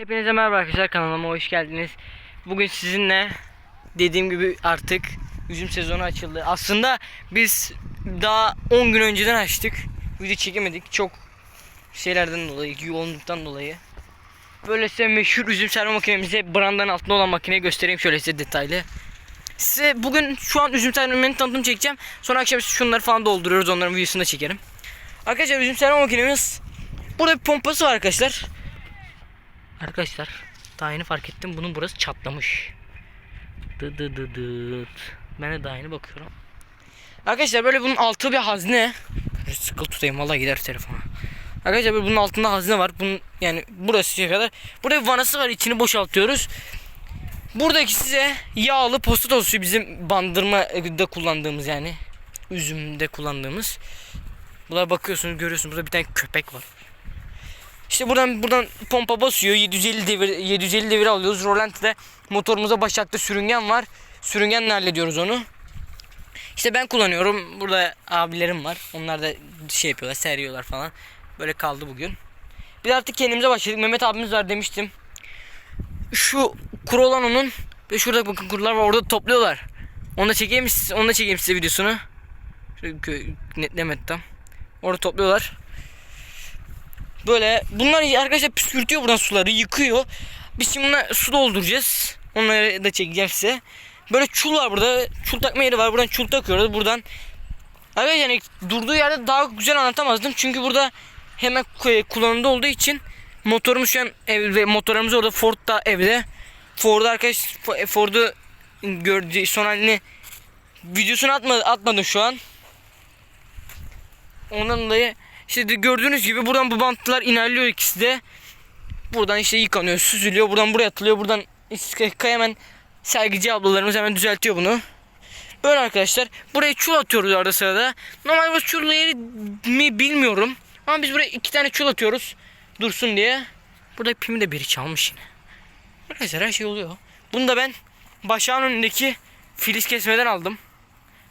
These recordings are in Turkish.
Hepinize merhaba arkadaşlar kanalıma hoş geldiniz. Bugün sizinle dediğim gibi artık üzüm sezonu açıldı. Aslında biz daha 10 gün önceden açtık. Video çekemedik çok şeylerden dolayı, yoğunluktan dolayı. Böyle size meşhur üzüm serme makinemizi brandanın altında olan makineyi göstereyim şöyle size detaylı. Size bugün şu an üzüm sermenin tanıtım çekeceğim. Sonra akşam şunları falan dolduruyoruz onların videosunu da çekerim. Arkadaşlar üzüm serme makinemiz Burada bir pompası var arkadaşlar. Arkadaşlar daha yeni fark ettim bunun burası çatlamış. Dı dı dı dıt. Ben de daha yeni bakıyorum. Arkadaşlar böyle bunun altı bir hazne. Sıkıl tutayım valla gider telefona. Arkadaşlar böyle bunun altında hazne var. Bunun yani burası şey kadar. Burada bir vanası var içini boşaltıyoruz. Buradaki size yağlı posta tozu bizim bandırmada kullandığımız yani. Üzümde kullandığımız. Bunlara bakıyorsunuz görüyorsunuz burada bir tane köpek var. İşte buradan buradan pompa basıyor 750 devir 750 devir alıyoruz. Rolanti'de motorumuza başakta sürüngen var. Sürüngenle hallediyoruz onu. İşte ben kullanıyorum. Burada abilerim var. Onlar da şey yapıyorlar, seriyorlar falan. Böyle kaldı bugün. Biz artık kendimize başladık. Mehmet abimiz var demiştim. Şu kuru olan onun ve şurada bakın kurular var orada topluyorlar. Onu da çekeyim? Onu da çekeyim size videosunu. Şöyle tam. Orada topluyorlar. Böyle bunlar arkadaşlar püskürtüyor buradan suları yıkıyor. Biz şimdi buna su dolduracağız. Onları da çekeceğim size. Böyle çul var burada. Çul takma yeri var. Buradan çul takıyoruz. Buradan Arkadaşlar yani durduğu yerde daha güzel anlatamazdım. Çünkü burada hemen ku- kullanımda olduğu için motorumuz şu an evde. Motorumuz orada Ford'da evde. Ford'da arkadaş F- Ford'u gördüğü son halini videosunu atmadı, atmadım şu an. Ondan dolayı işte gördüğünüz gibi buradan bu bantlar inerliyor ikisi de. Buradan işte yıkanıyor, süzülüyor. Buradan buraya atılıyor. Buradan İskaka hemen sergici ablalarımız hemen düzeltiyor bunu. Böyle arkadaşlar. Buraya çul atıyoruz arada sırada. Normal bu çul yeri mi bilmiyorum. Ama biz buraya iki tane çul atıyoruz. Dursun diye. Burada pimi de biri çalmış yine. Arkadaşlar her şey oluyor. Bunu da ben başağın önündeki filiz kesmeden aldım.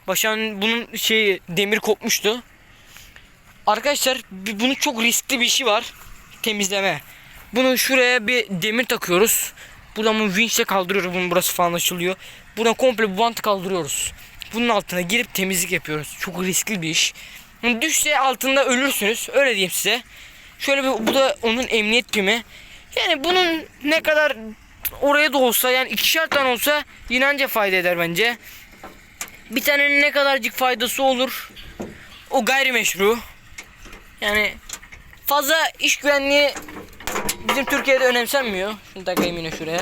Başağın bunun şeyi demir kopmuştu. Arkadaşlar bunun çok riskli bir işi var. Temizleme. Bunu şuraya bir demir takıyoruz. Buradan bunu vinçle kaldırıyoruz. Bunun burası falan açılıyor. Buradan komple bu bantı kaldırıyoruz. Bunun altına girip temizlik yapıyoruz. Çok riskli bir iş. Düşse altında ölürsünüz. Öyle diyeyim size. Şöyle bir bu da onun emniyet pimi. Yani bunun ne kadar oraya da olsa yani ikişer tane olsa yine anca fayda eder bence. Bir tanenin ne kadarcık faydası olur. O gayrimeşru. Yani fazla iş güvenliği bizim Türkiye'de önemsenmiyor. Şunu takayım yine şuraya.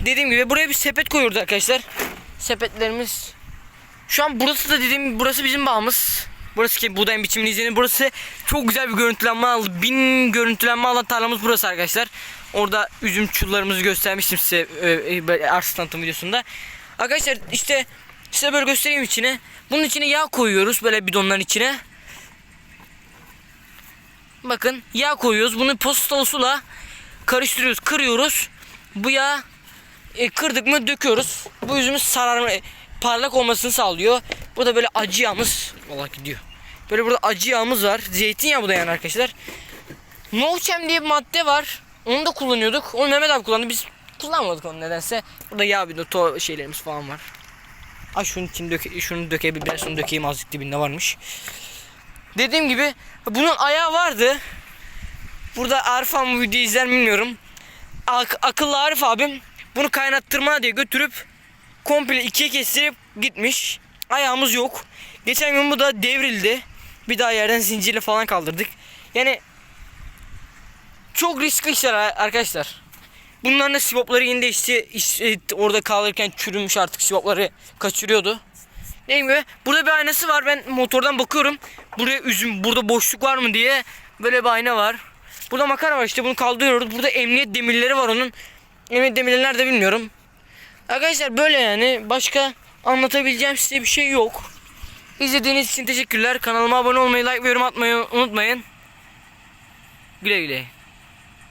Dediğim gibi buraya bir sepet koyuyoruz arkadaşlar. Sepetlerimiz şu an burası da dediğim burası bizim bağımız. Burası ki buğdayın biçimini izleyin. Burası çok güzel bir görüntülenme aldı. Bin görüntülenme alan tarlamız burası arkadaşlar. Orada üzüm çullarımızı göstermiştim size e, e, arsa tanıtım videosunda. Arkadaşlar işte size böyle göstereyim içine. Bunun içine yağ koyuyoruz böyle bidonların içine. Bakın yağ koyuyoruz. Bunu postalı suyla karıştırıyoruz, kırıyoruz. Bu yağ e, kırdık mı döküyoruz. Bu üzümün sararma, e, parlak olmasını sağlıyor. Burada böyle acı yağımız, valla gidiyor. Böyle burada acı yağımız var. Zeytinyağı bu da yani arkadaşlar. Novçem diye bir madde var. Onu da kullanıyorduk. Onu Mehmet abi kullandı. Biz kullanmadık onu nedense. Burada yağ bir to şeylerimiz falan var. Ay şunun için döke, şunu dökebilirim. Biraz şunu dökeyim azıcık dibinde varmış. Dediğim gibi bunun ayağı vardı. Burada Arif abi bu videoyu izler mi bilmiyorum. Ak- akıllı Arif abim bunu kaynattırma diye götürüp komple ikiye kestirip gitmiş. Ayağımız yok. Geçen gün bu da devrildi. Bir daha yerden zincirle falan kaldırdık. Yani çok riskli işler arkadaşlar. Bunların da sivopları yine değişti. İşte orada kalırken çürümüş artık sivopları kaçırıyordu. Dediğim gibi burada bir aynası var. Ben motordan bakıyorum. Buraya üzüm, burada boşluk var mı diye böyle bir ayna var. Burada makara var işte bunu kaldırıyoruz. Burada emniyet demirleri var onun. Emniyet demirleri nerede bilmiyorum. Arkadaşlar böyle yani. Başka anlatabileceğim size bir şey yok. İzlediğiniz için teşekkürler. Kanalıma abone olmayı, like ve yorum atmayı unutmayın. Güle güle.